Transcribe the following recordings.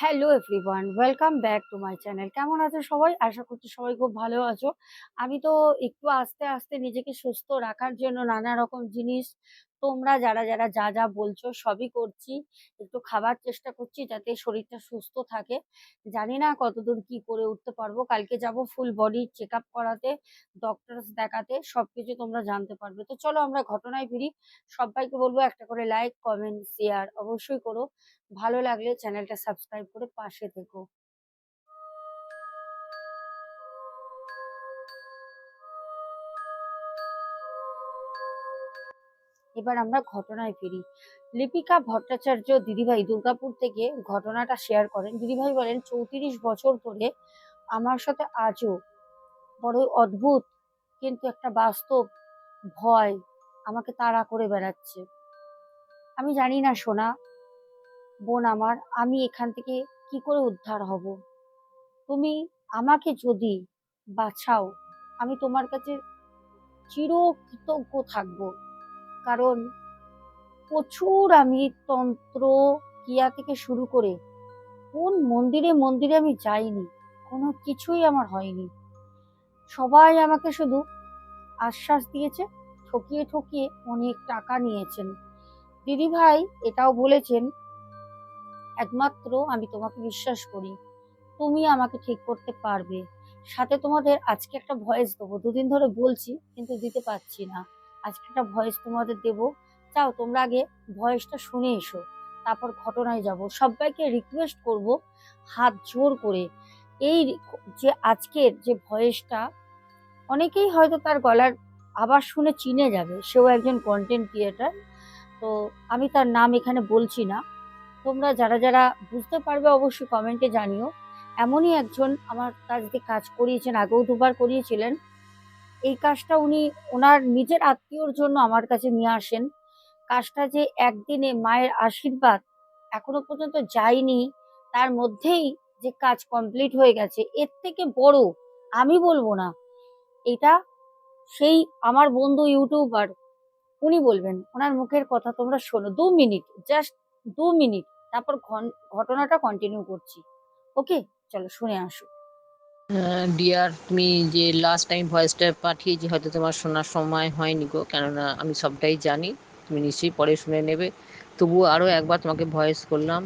Hello everyone welcome back to my channel কেমন আছো সবাই? আশা করছি সবাই খুব ভালো আছো। আমি তো একটু আস্তে আস্তে নিজেকে সুস্থ রাখার জন্য নানা রকম জিনিস তোমরা যারা যারা যা যা বলছো সবই করছি। একটু খাবার চেষ্টা করছি যাতে শরীরটা সুস্থ থাকে। জানি না কতদূর কি করে উঠতে পারব। কালকে যাব ফুল বডি চেক আপ করাতে ডক্টর দেখাতে, সবকিছু তোমরা জানতে পারবে। তো চলো আমরা ঘটনায় ফিরি। সবাইকে বলব একটা করে লাইক কমেন্ট শেয়ার অবশ্যই করো। ভালো লাগলে চ্যানেলটা সাবস্ক্রাইব করে পাশে থেকো। এবার আমরা ঘটনায় ফিরি। লিপিকা ভট্টাচার্য দিদিভাই দুর্গাপুর থেকে ঘটনাটা শেয়ার করেন। দিদিভাই বলেন, চৌত্রিশ বছর ধরে আমার সাথে আজও বড়ই অদ্ভুত, কিন্তু একটা বাস্তব ভয় আমাকে তাড়া করে বেড়াচ্ছে। আমি জানি না, সোনা, বোন আমার, আমি এখান থেকে কি করে উদ্ধার হব? তুমি আমাকে যদি বাঁচাও, আমি তোমার কাছে চিরকৃতজ্ঞ থাকব। কারণ প্রচুর আমি তন্ত্র কিয়া থেকে শুরু করে কোন মন্দিরে মন্দিরে আমি যাইনি, কোনো কিছুই আমার হয়নি। সবাই আমাকে শুধু আশ্বাস দিয়েছে, ঠকিয়ে ঠকিয়ে অনেক টাকা নিয়েছেন। দিদিভাই এটাও বলেছেন, একমাত্র আমি তোমাকে বিশ্বাস করি, তুমি আমাকে ঠিক করতে পারবে। সাথে তোমাদের আজকে একটা ভয়েস দেবো, দুদিন ধরে বলছি কিন্তু দিতে পারছি না। আজকে একটা ভয়েস তোমাদের দেবো। চাও, তোমরা আগে ভয়েসটা শুনে এসো, তারপর ঘটনায় যাব। সবাইকে রিকোয়েস্ট করব হাত জোর করে। এই যে আজকের যে ভয়েসটা, অনেকেই হয়তো তার গলার আবার শুনে চিনে যাবে। সেও একজন কন্টেন্ট ক্রিয়েটার তো আমি তার নাম এখানে বলছি না। তোমরা যারা যারা বুঝতে পারবে অবশ্যই কমেন্টে জানিও। এমনই একজন আমার কাছ দিয়ে কাজ করিয়েছেন, আগেও দুবার করিয়েছিলেন। এই কাজটা উনি ওনার নিজের আত্মীয়র জন্য আমার কাছে নিয়ে আসেন। কাজটা যে একদিনে মায়ের আশীর্বাদ এখনও পর্যন্ত যায়নি, তার মধ্যেই যে কাজ কমপ্লিট হয়ে গেছে, এর থেকে বড় আমি বলব না। এটা সেই আমার বন্ধু ইউটিউবার, উনি বলবেন, ওনার মুখের কথা তোমরা শোনো, দু মিনিট জাস্ট দু মিনিট, তারপর ঘটনাটা কন্টিনিউ করছি। ওকে, চলো, শুনে আসো। ডিয়ার তুমি যে লাস্ট টাইম ভয়েসটা পাঠিয়েছি, হয়তো তোমার শোনার সময় হয়নি গো। কেননা, আমি সবটাই জানি, তুমি নিশ্চয়ই পরে শুনে নেবে। তবুও আরও একবার তোমাকে ভয়েস করলাম।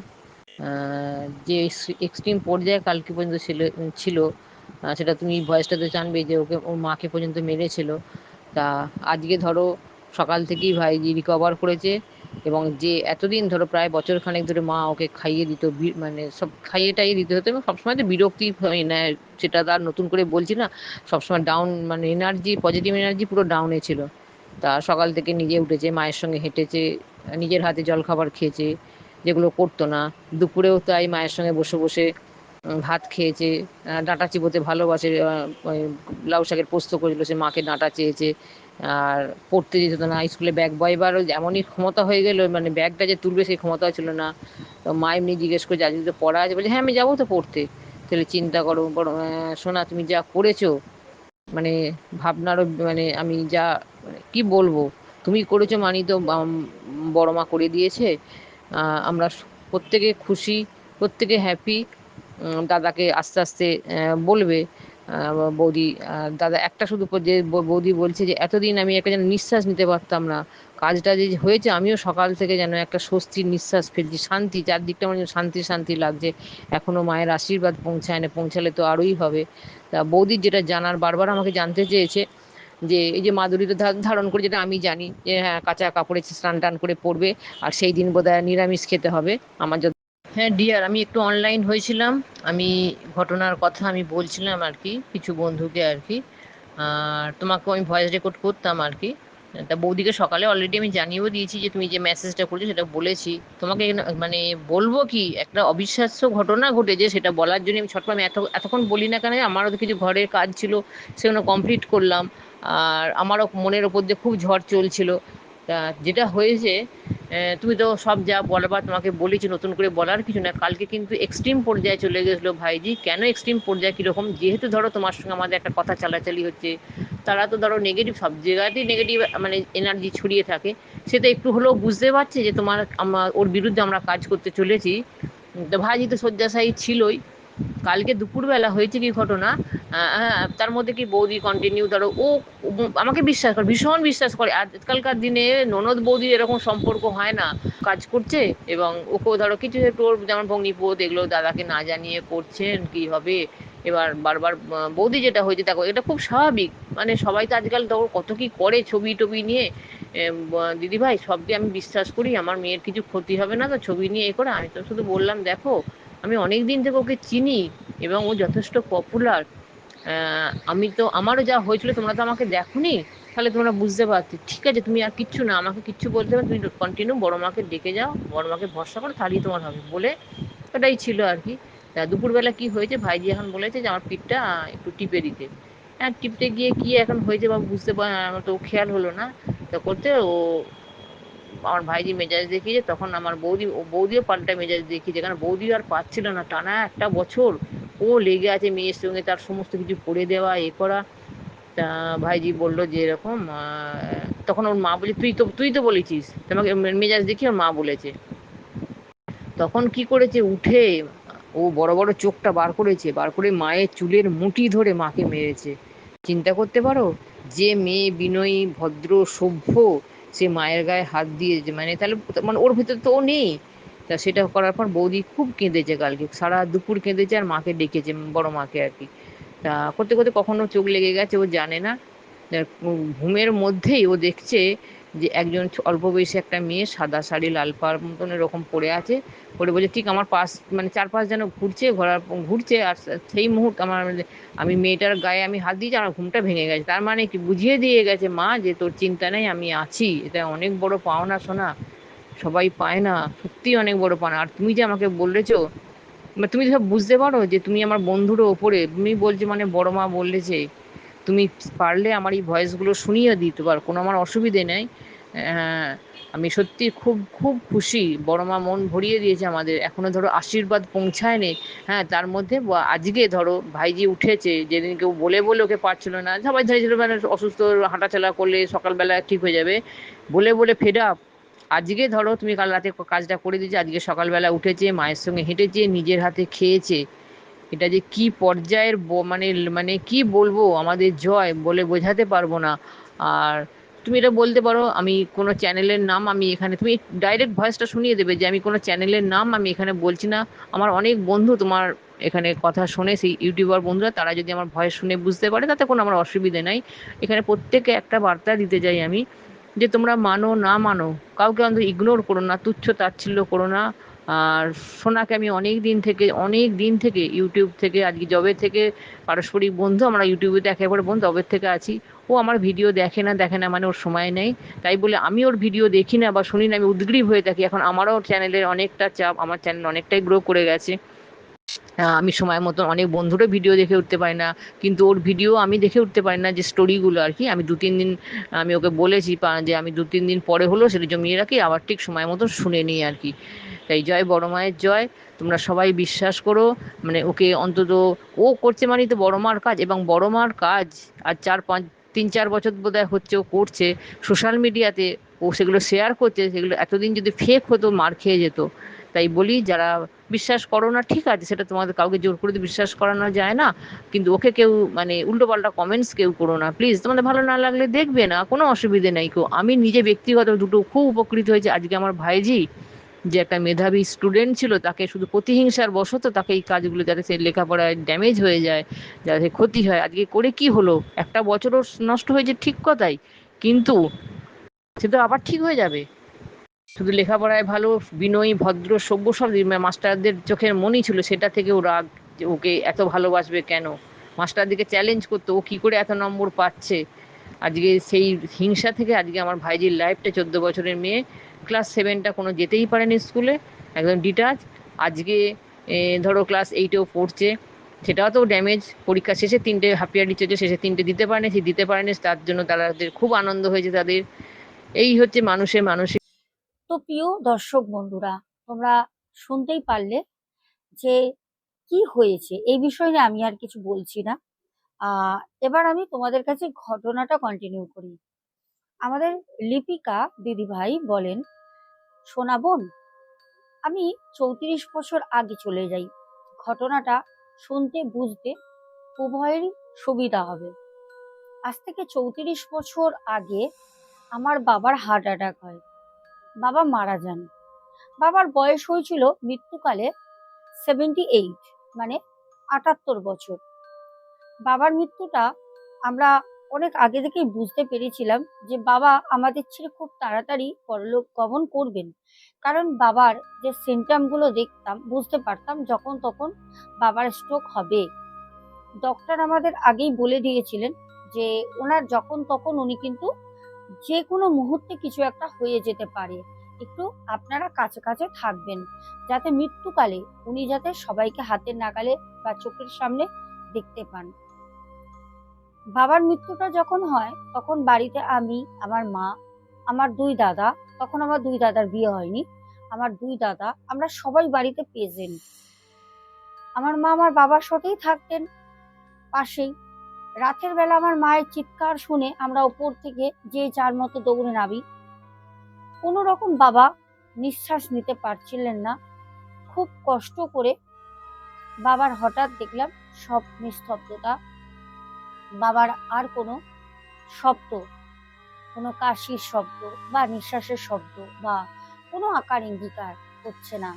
যে এক্সট্রিম পর্যায়ে কালকে পর্যন্ত ছিল ছিল সেটা তুমি ভয়েসটাতে জানবে যে ওকে, ওর মাকে পর্যন্ত মেরেছিল। তা আজকে ধরো সকাল থেকেই ভাইজি রিকভার করেছে। এবং যে এতদিন ধরো প্রায় বছর খানেক ধরে মা ওকে খাইয়ে দিত মানে সব খাইয়ে টাইয়ে দিতে হতো এবং সবসময় তো বিরক্তি হয় না। সেটা তার নতুন করে বলছি না, সবসময় ডাউন মানে এনার্জি পজিটিভ এনার্জি পুরো ডাউনে ছিল। তা সকাল থেকে নিজে উঠেছে, মায়ের সঙ্গে হেঁটেছে, নিজের হাতে জলখাবার খেয়েছে, যেগুলো করতো না। দুপুরেও তাই মায়ের সঙ্গে বসে বসে ভাত খেয়েছে ডাঁটা চিবোতে ভালোবাসে লাউ শাকের পোস্ত করেছিল, সে মাকে ডাঁটা চেয়েছে। আর পড়তে যেত না, স্কুলে ব্যাগ বয়বারও এমনই ক্ষমতা হয়ে গেল মানে ব্যাগটা যে তুলবে সেই ক্ষমতা ছিল না। তো মা এমনি জিজ্ঞেস করে আজকে তো পড়া আছে? বলছে হ্যাঁ আমি যাব তো পড়তে। তাহলে চিন্তা করো সোনা, তুমি যা করেছ মানে ভাবনারও মানে আমি যা মানে কি বলব? তুমি করেছ মানি তো বড় মা করে দিয়েছে। আমরা প্রত্যেকে খুশি, প্রত্যেকে হ্যাপি দাদাকে আস্তে আস্তে বলবে। বৌদি দাদা, একটা শুধু যে বৌদি বলছে যে, এতদিন আমি একটা যেন নিঃশ্বাস নিতে পারতাম না। কাজটা যে হয়েছে, আমিও সকাল থেকে যেন একটা স্বস্তির নিঃশ্বাস ফেলছি। শান্তি, চারদিকটা আমার শান্তি শান্তি লাগছে। এখনও মায়ের আশীর্বাদ পৌঁছায় না, পৌঁছালে তো আরোই হবে। তা বৌদির যেটা জানার, বারবার আমাকে জানতে চেয়েছে যে, এই যে মাদুরি তো ধা- ধারণ করে, যেটা আমি জানি যে হ্যাঁ কাঁচা কাপড়ে স্নান টান করে পড়বে আর সেই দিন বোধহয় নিরামিষ খেতে হবে। আমার হ্যাঁ ডিয়ার আমি একটু অনলাইন হয়েছিলাম। আমি ঘটনার কথা আমি বলছিলাম আর কি, কিছু বন্ধুকে আর কি। আর তোমাকে আমি ভয়েস রেকর্ড করতাম আর কি। তা বৌদিকে সকালে অলরেডি আমি জানিয়েও দিয়েছি যে, তুমি যে মেসেজটা করেছ সেটা বলেছি। তোমাকে মানে বলব কি, একটা অবিশ্বাস্য ঘটনা ঘটেছে, সেটা বলার জন্য আমি ছটফট আমি এত, এতক্ষণ বলি না কেন, আমারও তো কিছু ঘরের কাজ ছিল, সেগুলো কমপ্লিট করলাম। আর আমারও মনের ওপর দিয়ে খুব ঝড় চলছিল। তা যেটা হয়েছে তুমি তো সব যা বলবার তোমাকে বলেছি, নতুন করে বলার কিছু না। কালকে কিন্তু এক্সট্রিম পর্যায়ে চলে গেছিল ভাইজি। কেন এক্সট্রিম পর্যায়ে কীরকম? যেহেতু ধরো তোমার সঙ্গে আমাদের একটা কথা চালাচালি হচ্ছে, তারা তো ধরো নেগেটিভ সব জায়গাতেই নেগেটিভ মানে এনার্জি ছড়িয়ে থাকে। সে তো একটু হলেও বুঝতে পারছে যে তোমার আমার ওর বিরুদ্ধে আমরা কাজ করতে চলেছি। তো ভাইজি তো শয্যাশায়ী ছিলই। কালকে দুপুরবেলা হয়েছে কি ঘটনা? তার মধ্যে কি বৌদি কন্টিনিউ ধরো, ও আমাকে বিশ্বাস করে, ভীষণ বিশ্বাস করে। আজকালকার দিনে ননদ বৌদির এরকম সম্পর্ক হয় না। কাজ করছে এবং ওকেও ধরো কিছু ওর যেমন ভগ্নিপোত এগুলো দাদাকে না জানিয়ে করছেন কি হবে। এবার বারবার বৌদি যেটা হয়েছে দেখো, এটা খুব স্বাভাবিক। মানে সবাই তো আজকাল ধরো কত কি করে ছবি টবি নিয়ে। দিদি ভাই সবকে আমি বিশ্বাস করি, আমার মেয়ের কিছু ক্ষতি হবে না তো ছবি নিয়ে এ করে। আমি তো শুধু বললাম, দেখো আমি অনেক দিন থেকে ওকে চিনি এবং ও যথেষ্ট পপুলার আমি তো, আমারও যা হয়েছিল তোমরা তো আমাকে দেখোনি, তাহলে তোমরা বুঝতে পারতে। ঠিক আছে, তুমি আর কিচ্ছু না, আমাকে কিচ্ছু বলতে হবে তুমি কন্টিনিউ বড় মাকে ডেকে যাও, বড় মাকে ভরসা করো, তাহলেই তোমার হবে বলে ওটাই ছিল আর কি। তা দুপুরবেলা কি হয়েছে, ভাইজি এখন বলেছে যে আমার পিঠটা একটু টিপে দিতে। হ্যাঁ টিপতে গিয়ে কি এখন হয়েছে বা বুঝতে পার তো খেয়াল হলো না। তা করতে ও আমার ভাইজি মেজাজ দেখিয়েছে, তখন আমার বৌদি বৌদিও পাল্টা মেজাজ দেখিয়েছে, কারণ বৌদি আর পাচ্ছিল না। টানা একটা বছর ও লেগে আছে মেয়ের সঙ্গে, তার সমস্ত কিছু করে দেওয়া, এ করা। তা ভাইজি বলল যে এরকম তখন ওর মা বলে তুই তো তুই তো বলেছিস, তোমাকে মেজাজ দেখি ওর মা বলেছে। তখন কি করেছে, উঠে ও বড় বড় চোখটা বার করেছে, বার করে মায়ের চুলের মুঠি ধরে মাকে মেরেছে। চিন্তা করতে পারো, যে মেয়ে বিনয়ী, ভদ্র, সভ্য সে মায়ের গায়ে হাত দিয়ে মানে তাহলে মানে ওর ভিতরে তো ও নেই। তা সেটা করার পর বৌদি খুব কেঁদেছে কালকে সারা দুপুর কেঁদেছে আর মাকে ডেকেছে, বড় মাকে আর কি। তা করতে করতে কখনো চোখ লেগে গেছে, ও জানে না। ঘুমের মধ্যেই ও দেখছে যে একজন অল্প বয়সী একটা মেয়ে সাদা শাড়ি, লাল পাড় মতন এরকম পরে আছে। পরে বলছে, ঠিক, আমার পাশ মানে চারপাশ যেন ঘুরছে, ঘোরার ঘুরছে, আর সেই মুহূর্তে আমার আমি মেয়েটার গায়ে আমি হাত দিয়েছি আমার ঘুমটা ভেঙে গেছে। তার মানে কি বুঝিয়ে দিয়ে গেছে, মা, যে তোর চিন্তা নেই, আমি আছি। এটা অনেক বড় পাওনা শোনা সবাই পায় না, সত্যি অনেক বড় পাওনা। আর তুমি যে আমাকে বলেছ মানে তুমি সব বুঝতে পারো যে তুমি আমার বন্ধুর ওপরে, তুমি বলছো মানে বড় মা বলেছে তুমি পারলে আমার এই ভয়েসগুলো শুনিয়ে দিতে পারো, কোনো আমার অসুবিধে নেই। হ্যাঁ আমি সত্যি খুব খুব খুশি। বড় মা মন ভরিয়ে দিয়েছে আমাদের। এখনও ধরো আশীর্বাদ পৌঁছায়নি। হ্যাঁ তার মধ্যে আজকে ধরো ভাইজি উঠেছে, যেদিন কেউ বলে বলে ওকে পারছিল না। সবাই ধরেছিল মানে অসুস্থ, হাঁটাচলা করলে সকালবেলা ঠিক হয়ে যাবে। বলে বলে ফেড আপ আজকে ধরো তুমি কাল রাতে কাজটা করে দিয়েছে, আজকে সকালবেলা উঠেছে, মায়ের সঙ্গে হেঁটেছে, নিজের হাতে খেয়েছে। এটা যে কি পর্যায়ের মানে মানে কি বলব? আমাদের জয় বলে বোঝাতে পারব না। আর তুমি এটা বলতে পারো, আমি কোনো চ্যানেলের নাম আমি এখানে তুমি ডাইরেক্ট ভয়েসটা শুনিয়ে দেবে যে আমি কোনো চ্যানেলের নাম আমি এখানে বলছি না। আমার অনেক বন্ধু তোমার এখানে কথা শুনে, সেই ইউটিউবার বন্ধুরা। তারা যদি আমার ভয়েস শুনে বুঝতে পারে, তাতে কোনো আমার অসুবিধে নাই। এখানে প্রত্যেকে একটা বার্তা দিতে চাই আমি, যে তোমরা মানো না মানো, কাউকে অন্তত ইগনোর করো না, তুচ্ছ তাচ্ছিল্য করো না। আর সোনাকে আমি অনেক দিন থেকে, অনেক দিন থেকে ইউটিউব থেকে, আজকে জবে থেকে পারস্পরিক বন্ধু, আমরা ইউটিউবে তো একেবারে বন্ধু জবের থেকে আছি। ও আমার ভিডিও দেখে না দেখে না মানে ওর সময় নেই। তাই বলে আমি ওর ভিডিও দেখি না বা শুনি না, আমি উদ্গ্রীব হয়ে থাকি। এখন আমারও চ্যানেলের অনেকটা চাপ, আমার চ্যানেল অনেকটাই গ্রো করে গেছে। আমি সময় মতন অনেক বন্ধুরও ভিডিও দেখে উঠতে পারি না, কিন্তু ওর ভিডিও আমি দেখে উঠতে পারি না যে স্টোরিগুলো আর কি। আমি দু তিন দিন, আমি ওকে বলেছি যে আমি দু তিন দিন পরে হলো সেটা জমিয়ে রাখি, আবার ঠিক সময় মতন শুনে নিই আর কি। তাই জয় বড় মায়ের জয়। তোমরা সবাই বিশ্বাস করো মানে ওকে অন্তত ও করছে মানেই তো বড় মার কাজ এবং বড় মার কাজ আর চার পাঁচ, তিন চার বছর বোধহয় হচ্ছে ও করছে। সোশ্যাল মিডিয়াতে ও সেগুলো শেয়ার করছে, সেগুলো এতদিন যদি ফেক হতো, মার খেয়ে যেত। তাই বলি, যারা বিশ্বাস করো না, ঠিক আছে, সেটা তোমাদের কাউকে জোর করে বিশ্বাস করানো যায় না, কিন্তু ওকে কেউ মানে উল্টোপাল্টা কমেন্টস কেউ করো না। প্লিজ তোমাদের ভালো না লাগলে দেখবে না, কোনো অসুবিধে নেই কেউ। আমি নিজে ব্যক্তিগত দুটো খুব উপকৃত হয়েছে। আজকে আমার ভাইজি যে একটা মেধাবী স্টুডেন্ট ছিল, তাকে শুধু প্রতিহিংসার বশত তাকে এই কাজগুলো যাতে সে লেখাপড়ায় ড্যামেজ হয়ে যায়, যাতে ক্ষতি হয়। আজকে করে কি হলো? একটা বছরও নষ্ট হয়েছে ঠিক কথাই, কিন্তু সে তো আবার ঠিক হয়ে যাবে। শুধু লেখাপড়ায় ভালো, বিনয়ী, ভদ্র সভ্য সব মাস্টারদের চোখের মনই ছিল সেটা থেকে ও রাগ ওকে এত ভালোবাসবে কেন? মাস্টারদিকে চ্যালেঞ্জ করতো, ও কি করে এত নম্বর পাচ্ছে? আজকে সেই হিংসা থেকে আজকে আমার ভাইজির লাইফটা চোদ্দ বছরের মেয়ে ক্লাস সেভেনটা কোনো যেতেই পারেনি স্কুলে একদম ডিটাচ আজকে ধরো ক্লাস এইটেও পড়ছে, সেটাও তো ড্যামেজ পরীক্ষা শেষে তিনটে হাফ ইয়ারলি চলছে শেষে তিনটে দিতে পারেনি, সে দিতে পারেনি, তার জন্য তাদের খুব আনন্দ হয়েছে তাদের। এই হচ্ছে মানুষের মানসিক তো প্রিয় দর্শক বন্ধুরা, তোমরা শুনতেই পারলে যে কি হয়েছে। এই বিষয় নিয়ে আমি আর কিছু বলছি না। এবার আমি তোমাদের কাছে ঘটনাটা কন্টিনিউ করি। আমাদের লিপিকা দিদিভাই বলেন সোনা বোন, আমি চৌত্রিশ বছর আগে চলে যাই। ঘটনাটা শুনতে বুঝতে উভয়েরই সুবিধা হবে। আজ থেকে চৌত্রিশ বছর আগে আমার বাবার হার্ট অ্যাটাক হয়। বাবা মারা যান। বাবার বয়স হয়েছিল মৃত্যুকালে সেভেন্টি এইট মানে আটাত্তর বছর। বাবার মৃত্যুটা আমরা অনেক আগে থেকেই বুঝতে পেরেছিলাম যে বাবা আমাদের ছেড়ে খুব তাড়াতাড়ি পরলোক গমন করবেন। কারণ বাবার যে সিমটমগুলো দেখতাম, বুঝতে পারতাম যখন তখন বাবার স্ট্রোক হবে। ডক্টর আমাদের আগেই বলে দিয়েছিলেন যে ওনার যখন তখন উনি কিন্তু যে কোনো মুহূর্তে কিছু একটা হয়ে যেতে পারে। একটু আপনারা কাছে কাছে থাকবেন যাতে মৃত্যুকালে উনি যাতে সবাইকে হাতের নাগালে বা চোখের সামনে দেখতে পান। বাবার মৃত্যুটা যখন হয়, তখন বাড়িতে আমি, আমার মা, আমার দুই দাদা, তখন আমার দুই দাদার বিয়ে হয়নি, আমার দুই দাদা, আমরা সবাই বাড়িতে প্রেজেন্ট আমার মা আমার বাবার সাথেই থাকতেন, পাশেই। রাতের বেলা আমার মায়ের চিৎকার শুনে আমরা ওপর থেকে যে যার মতো দৌড়ে নামি। কোনো রকম বাবা নিঃশ্বাস নিতে পারছিলেন না। খুব কষ্ট করে বাবার হঠাৎ দেখলাম সব নিস্তব্ধতা বাবার আর কোনো শব্দ, কোনো কাশির শব্দ বা নিঃশ্বাসের শব্দ বা কোনো আকার ইঙ্গিকার হচ্ছে না।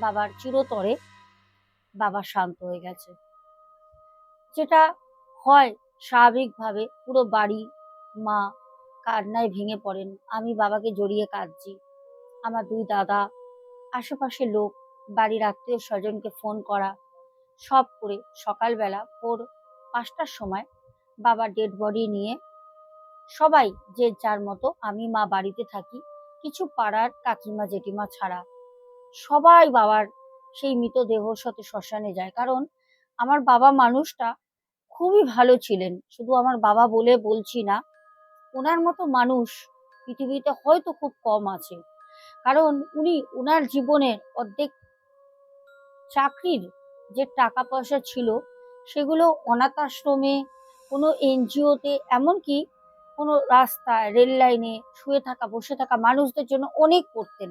বাবার চিরতরে বাবা শান্ত হয়ে গেছে। যেটা হয় স্বাভাবিকভাবে পুরো বাড়ি, মা কান্নায় ভেঙে পড়েন। আমি বাবাকে জড়িয়ে কাঁদছি। আমার দুই দাদা আশেপাশে লোক, বাড়ির আত্মীয় স্বজনকে ফোন করা, সব করে সকালবেলা ভোর পাঁচটার সময় বাবা ডেড বডি নিয়ে। সবাই যে যার মতো, আমি মা বাড়িতে থাকি, কিছু পাড়ার কাকিমা, জেঠিমা ছাড়া। সবাই বাবার সেই মৃতদেহর সাথে শ্মশানে যায়। কারণ আমার বাবা মানুষটা খুবই ভালো ছিলেন। শুধু আমার বাবা বলে বলছি না, ওনার মতো মানুষ পৃথিবীতে হয়তো খুব কম আছে। কারণ উনি ওনার জীবনের অর্ধেক চাকরির যে টাকা পয়সা ছিল, সেগুলো অনাথ আশ্রমে কোনো এনজিওতে, এমনকি কোনো রাস্তায়, রেল লাইনে শুয়ে থাকা, বসে থাকা মানুষদের জন্য অনেক করতেন।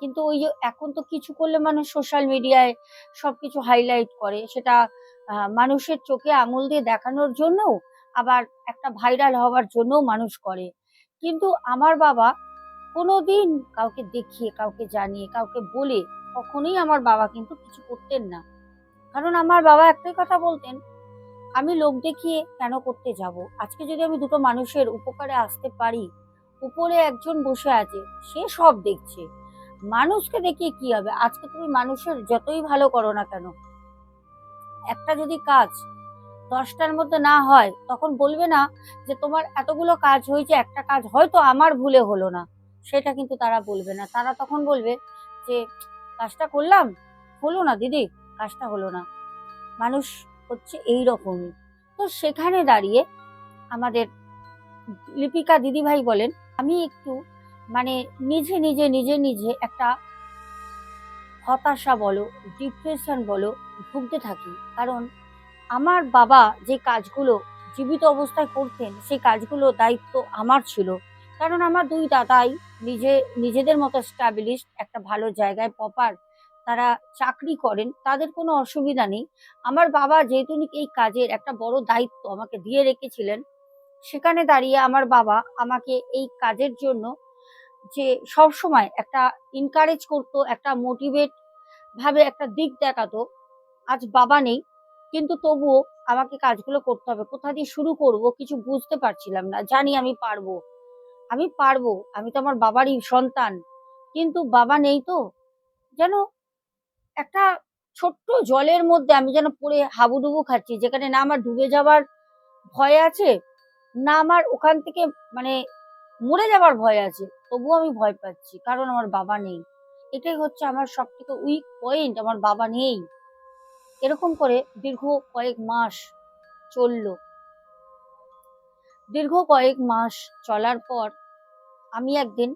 কিন্তু ওই যে এখন তো কিছু করলে মানুষ সোশ্যাল মিডিয়ায় সবকিছু হাইলাইট করে। সেটা মানুষের চোখে আঙুল দিয়ে দেখানোর জন্যও, আবার একটা ভাইরাল হওয়ার জন্যও মানুষ করে। কিন্তু আমার বাবা কোনোদিন কাউকে দেখিয়ে, কাউকে জানিয়ে, কাউকে বলে কখনোই আমার বাবা কিন্তু কিছু করতেন না। কারণ আমার বাবা একটাই কথা বলতেন আমি লোক দেখিয়ে কেন করতে যাব? আজকে যদি আমি দুটো মানুষের উপকারে আসতে পারি, উপরে একজন বসে আছে, সে সব দেখছে। মানুষকে দেখিয়ে কি হবে? আজকে তুমি মানুষের যতই ভালো করো না কেন, একটা যদি কাজ দশটার মধ্যে না হয়, তখন বলবে না যে তোমার এতগুলো কাজ হয়েছে, একটা কাজ হয়তো আমার ভুলে হলো না। সেটা কিন্তু তারা বলবে না। তারা তখন বলবে যে, কাজটা করলাম, হলো না দিদি, কাজটা হলো না। মানুষ হচ্ছে এই রকমই তো সেখানে দাঁড়িয়ে আমাদের লিপিকা দিদিভাই বলেন, আমি একটু মানে নিজে নিজে নিজে নিজে একটা হতাশা বলো ডিপ্রেশন বলো, ভুগতে থাকি। কারণ আমার বাবা যে কাজগুলো জীবিত অবস্থায় করতেন, সেই কাজগুলো দায়িত্ব আমার ছিল। কারণ আমার দুই দাদাই নিজে, নিজেদের মতো স্ট্যাবলিশ একটা ভালো জায়গায় প্রপার তারা চাকরি করেন, তাদের কোনো অসুবিধা নেই। আমার বাবা যেহেতু এই কাজের একটা বড় দায়িত্ব আমাকে দিয়ে রেখেছিলেন, সেখানে দাঁড়িয়ে আমার বাবা আমাকে এই কাজের জন্য যে সব সময় একটা ইনকারেজ করতো, একটা মোটিভেট ভাবে একটা দিক দেখাতো, আজ বাবা নেই, কিন্তু তবুও আমাকে কাজগুলো করতে হবে। কোথা দিয়ে শুরু করব কিছু বুঝতে পারছিলাম না, জানি আমি পারব। আমি পারব, আমি তো আমার বাবারই সন্তান, কিন্তু বাবা নেই তো? যেন একটা ছোট্ট জলের মধ্যে আমি যেন পড়ে হাবুডুবু খাচ্ছি, যেখানে না আমার ডুবে যাওয়ার ভয় আছে, না আমার ওখান থেকে মানে মরে যাওয়ার ভয় আছে, তবুও আমি ভয় পাচ্ছি, কারণ আমার বাবা নেই। এটাই হচ্ছে আমার সব থেকে উইক পয়েন্ট আমার বাবা নেই। এরকম করে দীর্ঘ কয়েক মাস চলল। দীর্ঘ কয়েক মাস চলার পর আমি একদিন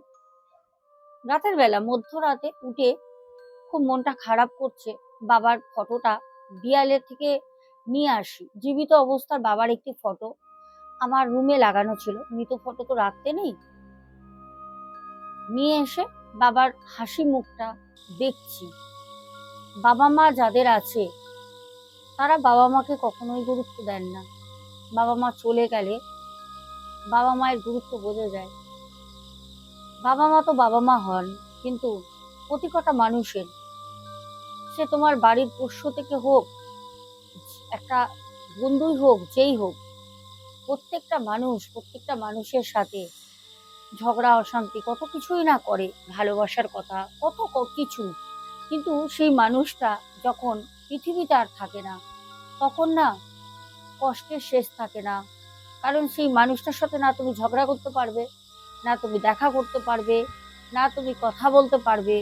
রাতের বেলা মধ্যরাতে উঠে খুব মনটা খারাপ করছে। বাবার ফটোটা দেয়ালে থেকে নিয়ে আসি। জীবিত অবস্থার বাবার একটি ফটো আমার রুমে লাগানো ছিল। মৃত ফটো তো রাখতে নেই। নিয়ে এসে বাবার হাসি মুখটা দেখছি। বাবা মা যাদের আছে, তারা বাবা মাকে কখনোই গুরুত্ব দেন না। বাবা মা চলে গেলে বাবা মায়ের গুরুত্ব বোঝা যায়। বাবা মা তো বাবা মা হন, কিন্তু প্রতি কটা মানুষের সে তোমার বাড়ির পোষ্য থেকে হোক, একটা বন্ধুই হোক, যেই হোক, প্রত্যেকটা মানুষ, প্রত্যেকটা মানুষের সাথে ঝগড়া, অশান্তি কত কিছুই না করে, ভালোবাসার কথা, কত কিছু। কিন্তু সেই মানুষটা যখন পৃথিবীতে আর থাকে না, তখন না কষ্টের শেষ থাকে না। কারণ সেই মানুষটার সাথে না তুমি ঝগড়া করতে পারবে, না তুমি দেখা করতে পারবে, না তুমি কথা বলতে পারবে।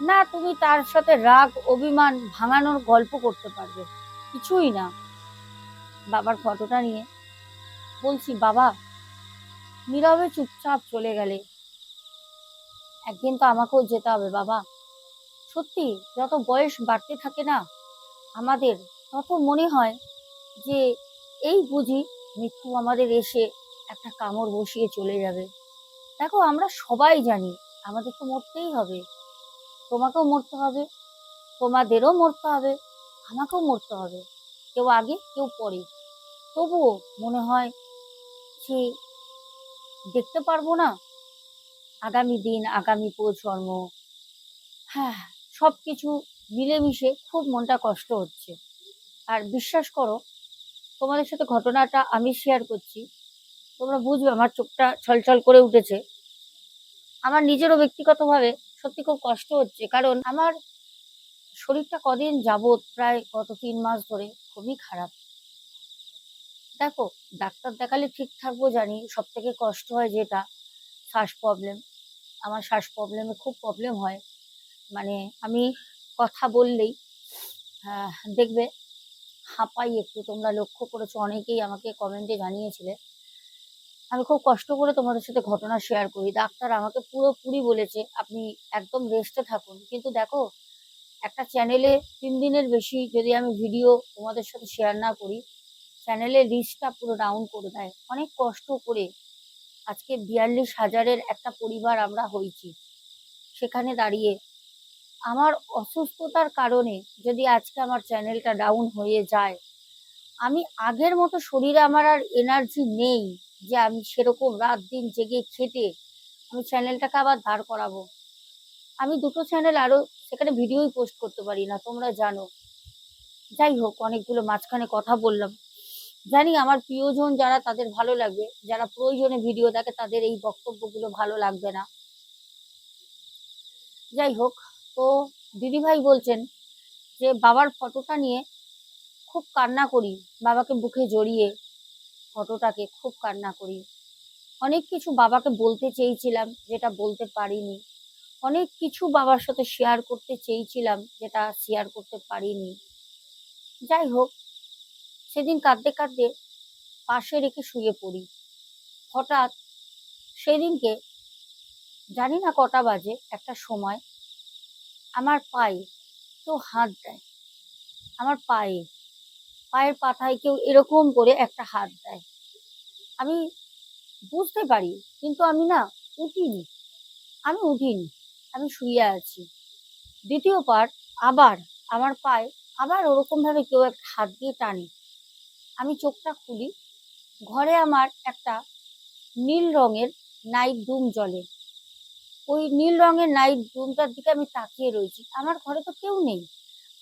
না, তুমি তার সাথে রাগ, অভিমান ভাঙানোর গল্প করতে পারবে। কিছুই না। বাবার ফটোটা নিয়ে বলছি, বাবা, নীরবে চুপচাপ চলে গেলে একদিন তো আমাকেও যেতে হবে, বাবা। সত্যি, যত বয়স বাড়তে থাকে না, আমাদের তত মনে হয় যে এই বুঝি মৃত্যু আমাদের এসে একটা কামড় বসিয়ে চলে যাবে। দেখো, আমরা সবাই জানি, আমাদের তো মরতেই হবে। তোমাকেও মরতে হবে, তোমাদেরও মরতে হবে, আমাকেও মরতে হবে। কেউ আগে, কেউ পরে। তবুও মনে হয় সে দেখতে পারব না, আগামী দিন, আগামী প্রজন্ম। হ্যাঁ সব কিছু মিলেমিশে খুব মনটা কষ্ট হচ্ছে। আর বিশ্বাস করো, তোমাদের সাথে ঘটনাটা আমি শেয়ার করছি। তোমরা বুঝবে আমার চোখটা ছলছল করে উঠেছে। আমার নিজেরও ব্যক্তিগতভাবে সত্যি খুব কষ্ট হচ্ছে। কারণ আমার শরীরটা কদিন যাবৎ প্রায় গত তিন মাস ধরে খুবই খারাপ। দেখো, ডাক্তার দেখালে ঠিক থাকব জানি সব থেকে কষ্ট হয় যেটা, শ্বাস প্রবলেম আমার শ্বাস প্রবলেমে খুব প্রবলেম হয়। মানে আমি কথা বললেই দেখবে হাঁপাই একটু। তোমরা লক্ষ্য করেছ, অনেকেই আমাকে কমেন্টে জানিয়েছিলে। আমি খুব কষ্ট করে তোমাদের সাথে ঘটনা শেয়ার করি। ডাক্তার আমাকে পুরোপুরি বলেছে, আপনি একদম রেস্টে থাকুন। কিন্তু দেখো, একটা চ্যানেলে তিন দিনের বেশি যদি আমি ভিডিও তোমাদের সাথে শেয়ার না করি চ্যানেলের রিচটা পুরো ডাউন করে দেয়। অনেক কষ্ট করে আজকে বিয়াল্লিশ হাজারের একটা পরিবার আমরা হয়েছি, সেখানে দাঁড়িয়ে। আমার অসুস্থতার কারণে যদি আজকে আমার চ্যানেলটা ডাউন হয়ে যায়, আমি আগের মতো শরীরে আমার আর এনার্জি নেই। যে আমি সেরকম রাত দিন জেগে খেটে আমি চ্যানেলটাকে আবার দাঁড় করাবো। আমি দুটো চ্যানেল আরও সেখানে ভিডিওই পোস্ট করতে পারি না, তোমরা জানো। যাই হোক, অনেকগুলো মাঝখানে কথা বললাম। জানি আমার প্রিয়জন যারা তাদের ভালো লাগবে, যারা প্রয়োজনে ভিডিও দেখে তাদের এই বক্তব্যগুলো ভালো লাগবে না। যাই হোক, তো দিদিভাই বলছেন যে, বাবার ফটোটা নিয়ে খুব কান্না করি, বাবাকে বুকে জড়িয়ে ফটোটাকে খুব কান্না করি। অনেক কিছু বাবাকে বলতে চেয়েছিলাম, যেটা বলতে পারিনি। অনেক কিছু বাবার সাথে শেয়ার করতে চেয়েছিলাম, যেটা শেয়ার করতে পারিনি। যাই হোক, সেদিন কাঁদতে কাঁদতে পাশে রেখে শুয়ে পড়ি। হঠাৎ সেদিনকে, জানি না কটা বাজে, একটা সময়, আমার পায়ে কেউ হাত দেয়। আমার পায়ে পায়ের পাতায় কেউ এরকম করে একটা হাত দেয়। আমি বুঝতে পারি, কিন্তু আমি না উঠিনি। আমি উঠিনি, আমি শুয়ে আছি। দ্বিতীয় দ্বিতীয়বার আবার আমার পায়ে আবার ওরকমভাবে কেউ একটা হাত দিয়ে টানে। আমি চোখটা খুলি, ঘরে আমার একটা নীল রঙের নাইট ডুম জ্বলে। ওই নীল রঙের নাইট ডুমটার দিকে আমি তাকিয়ে রয়েছি, আমার ঘরে তো কেউ নেই।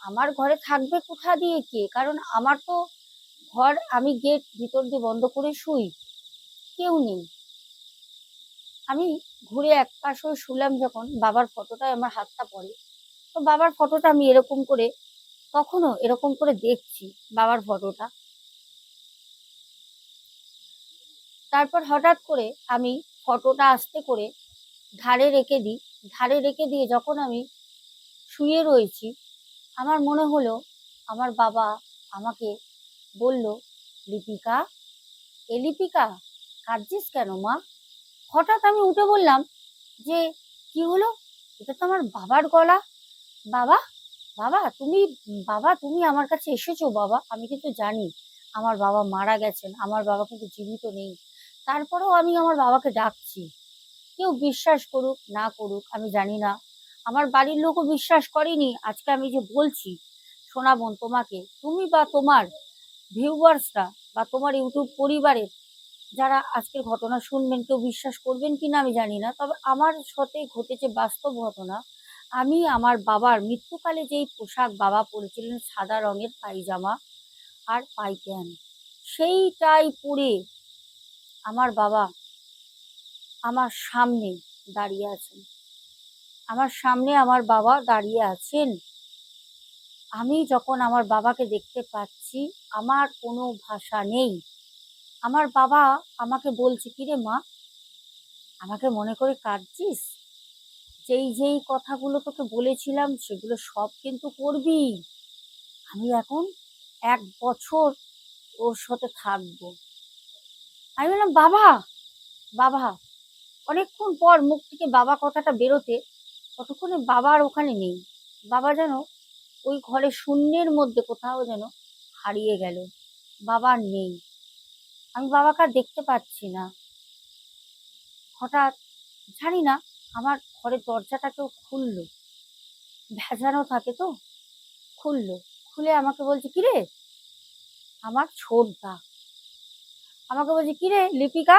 আমার ঘরে থাকবে কোথা দিয়ে কে? কারণ আমার তো ঘর আমি গেট ভিতর দিয়ে বন্ধ করে শুই। কেউ নেই। আমি ঘুরে এক পাশ হয়ে শুলাম যখন বাবার ফটোটায় আমার হাতটা পড়ে। তো বাবার ফটোটা আমি এরকম করে, তখনও এরকম করে দেখছি বাবার ফটোটা। তারপর হঠাৎ করে আমি ফটোটা আস্তে করে ধারে রেখে দিই। ধারে রেখে দিয়ে যখন আমি শুয়ে রয়েছি আমার মনে হলো আমার বাবা আমাকে বলল, লিপিকা, এ লিপিকা, কাঁদছিস কেন মা? হঠাৎ আমি উঠে বললাম যে, কি হলো? এটা তো আমার বাবার গলা। বাবা বাবা, তুমি বাবা, তুমি আমার কাছে এসেছ, বাবা, আমি কিন্তু জানি আমার বাবা মারা গেছেন, আমার বাবা কিন্তু জীবিত নেই। তারপরেও আমি আমার বাবাকে ডাকছি। কেউ বিশ্বাস করুক, না করুক, আমি জানি না আমার বাড়ির লোকও বিশ্বাস করেনি। আজকে আমি যে বলছি শোনাবোন তোমাকে, তুমি বা তোমার ভিউয়ার্সরা বা তোমার ইউটিউব পরিবারের যারা আজকের ঘটনা শুনবেন, কেউ বিশ্বাস করবেন কি না আমি জানি না, তবে আমার সাথে ঘটেছে বাস্তব ঘটনা। আমি আমার বাবার মৃত্যুকালে যেই পোশাক বাবা পরেছিলেন সাদা রঙের পায়জামা আর পাইপ্যান সেইটাই পরে আমার বাবা আমার সামনে দাঁড়িয়ে আছেন। আমার সামনে আমার বাবা দাঁড়িয়ে আছেন। আমি যখন আমার বাবাকে দেখতে পাচ্ছি, আমার কোনো ভাষা নেই। আমার বাবা আমাকে বলছে, কিরে মা, আমাকে মনে করে কাঁদছিস? যেই যেই কথাগুলো তোকে বলেছিলাম, সেগুলো সব কিন্তু করবি। আমি এখন এক বছর ওর সাথে থাকব। আমি বললাম, বাবা বাবা। অনেকক্ষণ পর মুখ থেকে বাবা কথাটা বেরোতে ততক্ষণে বাবা আর ওখানে নেই। বাবা যেন ওই ঘরে শূন্যের মধ্যে কোথাও যেন হারিয়ে গেল। বাবা নেই। আমি বাবাকে আর দেখতে পাচ্ছি না। হঠাৎ, জানি না, আমার ঘরের দরজাটা কেউ খুললো। ভেজানো থাকে তো? খুললো। খুলে আমাকে বলছে, কিরে? আমার ছোটদা। আমাকে বলছে, কিরে, লিপিকা?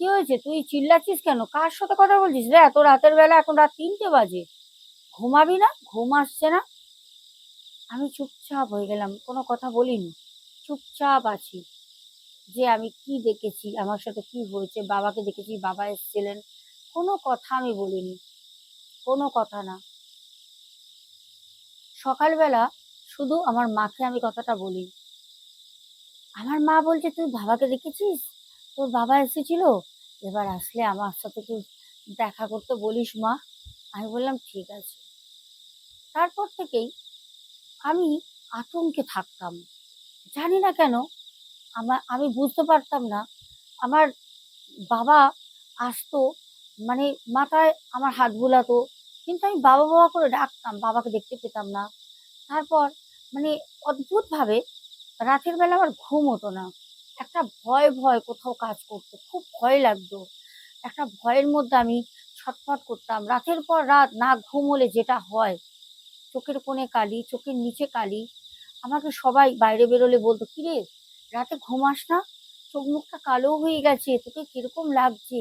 কি হয়েছে? তুই চিল্লাচ্ছিস কেন? কার সাথে কথা বলছিস? রে এত রাতের বেলা এখন রাত তিনটে বাজে। ঘুমাবি না? ঘুম আসছে না? আমি চুপচাপ হয়ে গেলাম, কোনো কথা বলিনি। চুপচাপ আছি। যে আমি কি দেখেছি, আমার সাথে কি হয়েছে, বাবাকে দেখেছি, বাবা এসেছিলেন, কোনো কথা আমি বলিনি। কোনো কথা না। সকালবেলা শুধু আমার মাকে আমি কথাটা বলি। আমার মা বলছে, তুই বাবাকে দেখেছিস? তোর বাবা এসেছিল? এবার আসলে আমার সাথে তুই দেখা করতে বলিস মা। আমি বললাম, ঠিক আছে। তারপর থেকেই আমি আতঙ্কে থাকতাম। জানি না কেন আমার আমি বুঝতে পারতাম না। আমার বাবা আসতো মানে মাথায় আমার হাত বুলাতো, কিন্তু আমি বাবা বাবা করে ডাকতাম, বাবাকে দেখতে পেতাম না। তারপর মানে অদ্ভুতভাবে রাতের বেলা আমার ঘুম হতো না। একটা ভয় ভয় কোথাও কাজ করতো, খুব ভয় লাগতো। একটা ভয়ের মধ্যে আমি ছটফট করতাম। রাতের পর রাত না ঘুম হলে যেটা হয়, চোখের কোণে কালি, চোখের নিচে কালি, আমাকে সবাই বাইরে বেরোলে বলতো, কিরে, রাতে ঘুমাস না? চোখ মুখটা কালো হয়ে গেছে, তোকে কীরকম লাগছে?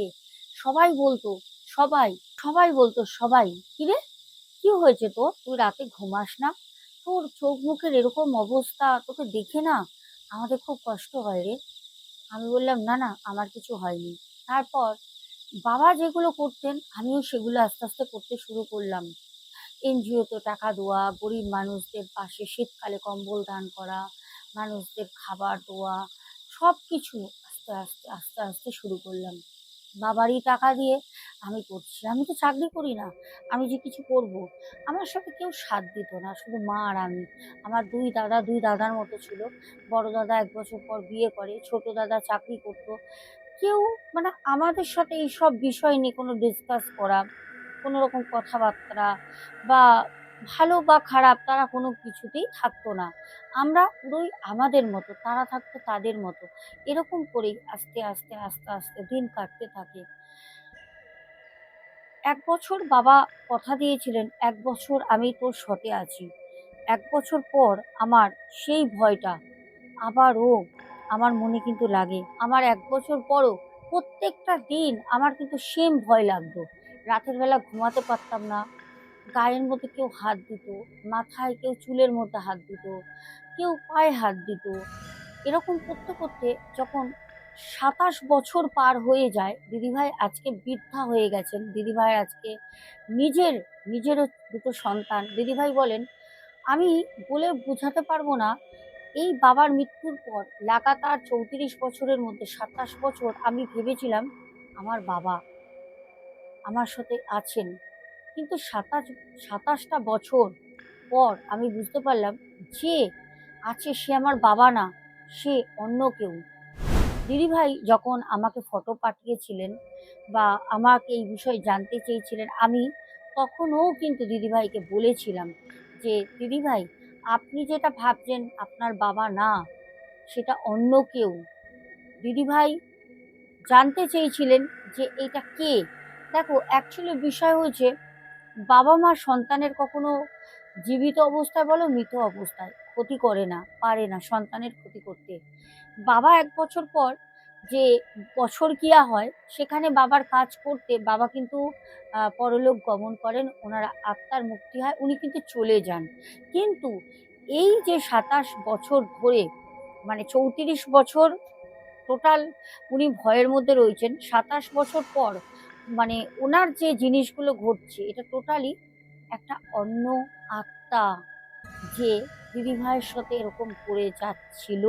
সবাই বলতো, সবাই সবাই বলতো, সবাই, কিরে, কি হয়েছে তোর? তুই রাতে ঘুমাস না? তোর চোখ মুখের এরকম অবস্থা, তোকে দেখে না? আমাদের খুব কষ্ট হয় রে। আমি বললাম, না না, আমার কিছু হয়নি। তারপর বাবা যেগুলো করতেন, আমিও সেগুলো আস্তে আস্তে করতে শুরু করলাম। এনজিওতে টাকা দেওয়া, গরিব মানুষদের পাশে শীতকালে কম্বল দান করা, মানুষদের খাবার দেওয়া সব কিছু আস্তে আস্তে আস্তে আস্তে শুরু করলাম। বাবারই টাকা দিয়ে আমি করছি। আমি তো চাকরি করি না, আমি যে কিছু করব। আমার সাথে কেউ সাথ দিত না, শুধু মা আর আমি। আমার দুই দাদা দুই দাদার মতো ছিল। বড় দাদা এক বছর পর বিয়ে করে, ছোট দাদা চাকরি করতো। কেউ মানে আমাদের সাথে এইসব বিষয় নিয়ে কোনো ডিসকাস করা, কোনো রকম কথাবার্তা বা ভালো বা খারাপ তারা কোনো কিছুতেই থাকতো না। আমরা পুরোই আমাদের মতো, তারা থাকতো তাদের মতো। এরকম করেই আস্তে আস্তে আস্তে আস্তে দিন কাটতে থাকে। এক বছর বাবা কথা দিয়েছিলেন, এক বছর আমি তোর সতে আছি। এক বছর পর আমার সেই ভয়টা আবারও আমার মনে কিন্তু লাগে। আমার এক বছর পরও প্রত্যেকটা দিন আমার কিন্তু সেম ভয় লাগতো। রাতের বেলা ঘুমাতে পারতাম না গায়ের মধ্যে কেউ হাত দিত, মাথায় কেউ চুলের মধ্যে হাত দিত, কেউ পায়ে হাত দিত। এরকম করতে করতে যখন সাতাশ বছর পার হয়ে যায়, দিদিভাই আজকে বৃদ্ধা হয়ে গেছেন। দিদিভাই আজকে নিজের, নিজেরও দুটো সন্তান। দিদিভাই বলেন, আমি বলে বোঝাতে পারব না, এই বাবার মৃত্যুর পর লাগাতার চৌত্রিশ বছরের মধ্যে সাতাশ বছর আমি ভেবেছিলাম আমার বাবা আমার সাথে আছেন। কিন্তু সাতাশ, সাতাশটা বছর পর আমি বুঝতে পারলাম যে আছে, সে আমার বাবা না, সে অন্য কেউ। দিদিভাই যখন আমাকে ফটো পাঠিয়েছিলেন বা আমাকে এই বিষয়ে জানতে চেয়েছিলেন, আমি তখনও কিন্তু দিদিভাইকে বলেছিলাম যে দিদিভাই আপনি যেটা ভাবছেন আপনার বাবা না, সেটা অন্য কেউ। দিদিভাই জানতে চেয়েছিলেন যে, এটা কে? দেখো অ্যাকচুয়ালি বিষয় হচ্ছে বাবা মা সন্তানের কখনো জীবিত অবস্থায় বলো, মৃত অবস্থায় ক্ষতি করে না, পারে না সন্তানের ক্ষতি করতে। বাবা এক বছর পর যে বছর কিয়া হয়, সেখানে বাবার কাজ করতে বাবা কিন্তু পরলোক গমন করেন, ওনার আত্মার মুক্তি হয়, উনি কিন্তু চলে যান। কিন্তু এই যে সাতাশ বছর ধরে মানে চৌত্রিশ বছর টোটাল উনি ভয়ের মধ্যে রয়েছেন, সাতাশ বছর পর মানে ওনার যে জিনিসগুলো ঘটছে, এটা টোটালি একটা অন্য আত্মা যে দিদিভাইয়ের সাথে এরকম করে যাচ্ছিল।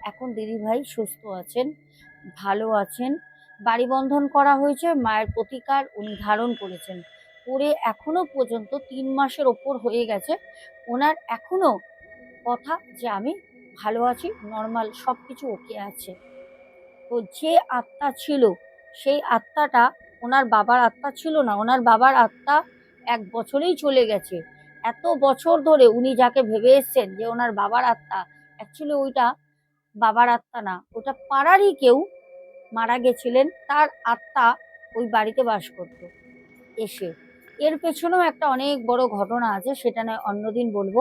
এখন দিদিভাই সুস্থ আছেন, ভালো আছেন, বাড়ি বন্ধন করা হয়েছে, মায়ের প্রতিকার উনি ধারণ করেছেন। করে এখনও পর্যন্ত তিন মাসের ওপর হয়ে গেছে। ওনার এখনও কথা যে আমি ভালো আছি নর্মাল সব কিছু ওকে আছে। তো যে আত্মা ছিল, সেই আত্মাটা ওনার বাবার আত্মা ছিল না। ওনার বাবার আত্মা এক বছরেই চলে গেছে। এত বছর ধরে উনি যাকে ভেবে এসছেন যে ওনার বাবার আত্মা অ্যাকচুয়ালি ওইটা বাবার আত্মা না। ওটা পাড়ারই কেউ মারা গেছিলেন, তার আত্মা ওই বাড়িতে বাস করত এসে। এর পেছনেও একটা অনেক বড় ঘটনা আছে, সেটা নয়, অন্যদিন বলব।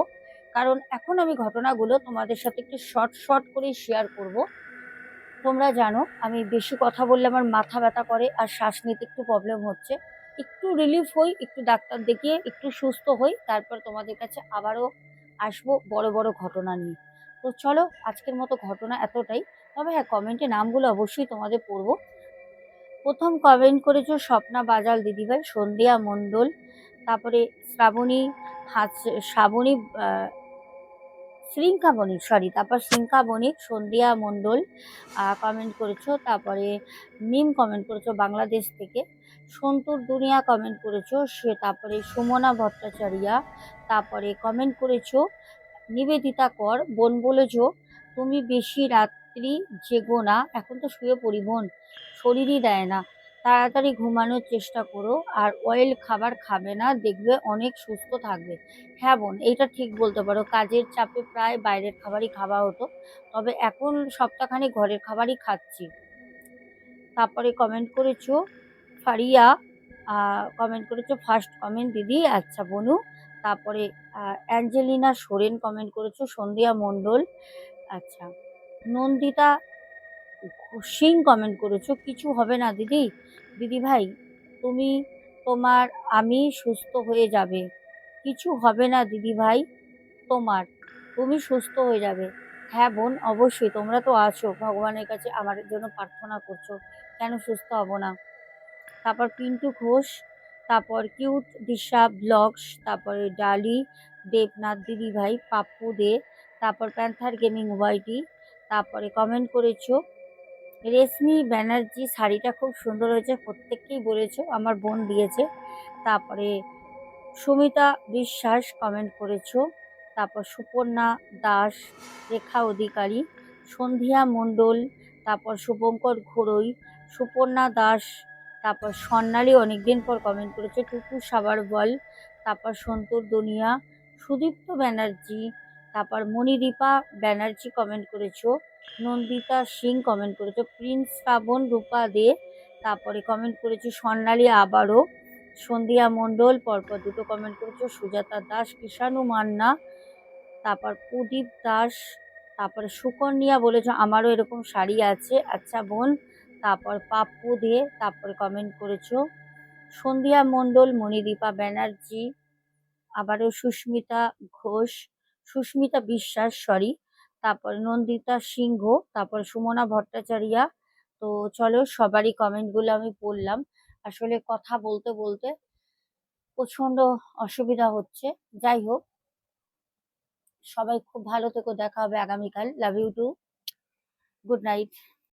কারণ এখন আমি ঘটনাগুলো তোমাদের সাথে একটু শর্ট শর্ট করে শেয়ার করব। তোমরা জানো, আমি বেশি কথা বললে আমার মাথা ব্যথা করে আর শ্বাস নিতে একটু প্রবলেম হচ্ছে। একটু রিলিফ হই, একটু ডাক্তার দেখিয়ে একটু সুস্থ হই, তারপর তোমাদের কাছে আবারও আসব বড় বড় ঘটনা নিয়ে। তো চলো, আজকের মতো ঘটনা এতটাই। তবে হ্যাঁ কমেন্টে নামগুলো অবশ্যই তোমাদের পড়ব। প্রথম কমেন্ট করেছ স্বপ্না বাজাল দিদিভাই, সন্ধ্যা মণ্ডল, তারপরে শ্রাবণী হাস শ্রাবণী শ্রীঙ্কা বণিক সরি তারপর শ্রীঙ্কা বণিক, সন্ধ্যা মণ্ডল কমেন্ট করেছ, তারপরে মিম কমেন্ট করেছ বাংলাদেশ থেকে, সন্তুর দুনিয়া কমেন্ট করেছ, সে, তারপরে সুমনা ভট্টাচার্যা, তারপরে কমেন্ট করেছ, নিবেদিতা কর, বোন বলেছ, তুমি বেশি রাত্রি জেগো না, এখন তো শুয়ে পড়ি বোন, শরীরই দেয় না। তাড়াতাড়ি ঘুমানোর চেষ্টা করো। আর অয়েল খাবার খাবে না, দেখবে অনেক সুস্থ থাকবে। হ্যাঁ বোন, এইটা ঠিক বলতে পারো। কাজের চাপে প্রায় বাইরের খাবারই খাওয়া হতো। তবে এখন সপ্তাহখানি ঘরের খাবারই খাচ্ছি। তারপরে কমেন্ট করেছ, ফারিয়া কমেন্ট করেছ ফার্স্ট কমেন্ট দিদি আচ্ছা বনু। তারপরে অ্যাঞ্জেলিনা সোরেন কমেন্ট করেছ, সন্ধ্যা মণ্ডল আচ্ছা। নন্দিতা সিং কমেন্ট করেছ, কিছু হবে না দিদি। দিদি ভাই, তুমি তোমার আমি সুস্থ হয়ে যাবে। কিছু হবে না দিদি ভাই, তোমার। তুমি সুস্থ হয়ে যাবে। হ্যাঁ বোন, অবশ্যই তোমরা তো আছো। ভগবানের কাছে আমার জন্য প্রার্থনা করছ। কেন সুস্থ হব না? তারপর পিন্টু ঘোষ, তারপর কিউট দিশা ব্লগস, তারপরে ডালি, দেবনাথ দিদি ভাই, পাপ্পু দে, তারপর প্যান্থার গেমিং ওয়াইটি, তারপরে কমেন্ট করেছ রেশমি ব্যানার্জি শাড়িটা খুব সুন্দর হয়েছে, প্রত্যেককেই বলেছ, আমার বোন দিয়েছে। তারপরে সুমিতা বিশ্বাস কমেন্ট করেছ, তারপর সুপর্ণা দাস, রেখা অধিকারী, সন্ধিয়া মণ্ডল, তারপর শুভঙ্কর ঘোড়ই, সুপর্ণা দাস, তারপর স্বর্ণালী অনেকদিন পর কমেন্ট করেছে টুকু সাবার বল তারপর সন্তোর দুনিয়া, সুদীপ্ত ব্যানার্জি, তারপর মণিদীপা ব্যানার্জি কমেন্ট করেছ নন্দিতা সিং কমেন্ট করেছ প্রিন্স শ্রাবণ, রূপা দে, তারপরে কমেন্ট করেছ স্বর্ণালী আবারও, সন্ধিয়া মণ্ডল, পরপর দুটো কমেন্ট করেছ সুজাতা দাস, কিষাণু মান্না, তারপর প্রদীপ দাস, তারপরে সুকন্যা বলেছ আমারও এরকম শাড়ি আছে আচ্ছা বোন, তারপর পাপ্পু দে, তারপরে কমেন্ট করেছ, সন্ধিয়া মণ্ডল, মণিদীপা ব্যানার্জি, আবারও সুস্মিতা ঘোষ, সুস্মিতা বিশ্বাস সরি তারপর নন্দিতা সিংহ, তারপর সুমনা ভট্টাচার্যা। তো চলো সবারই কমেন্টগুলো আমি পড়লাম। আসলে কথা বলতে বলতে প্রচণ্ড অসুবিধা হচ্ছে। যাই হোক, সবাই খুব ভালো থেকো। দেখা হবে আগামীকাল। Love you too good night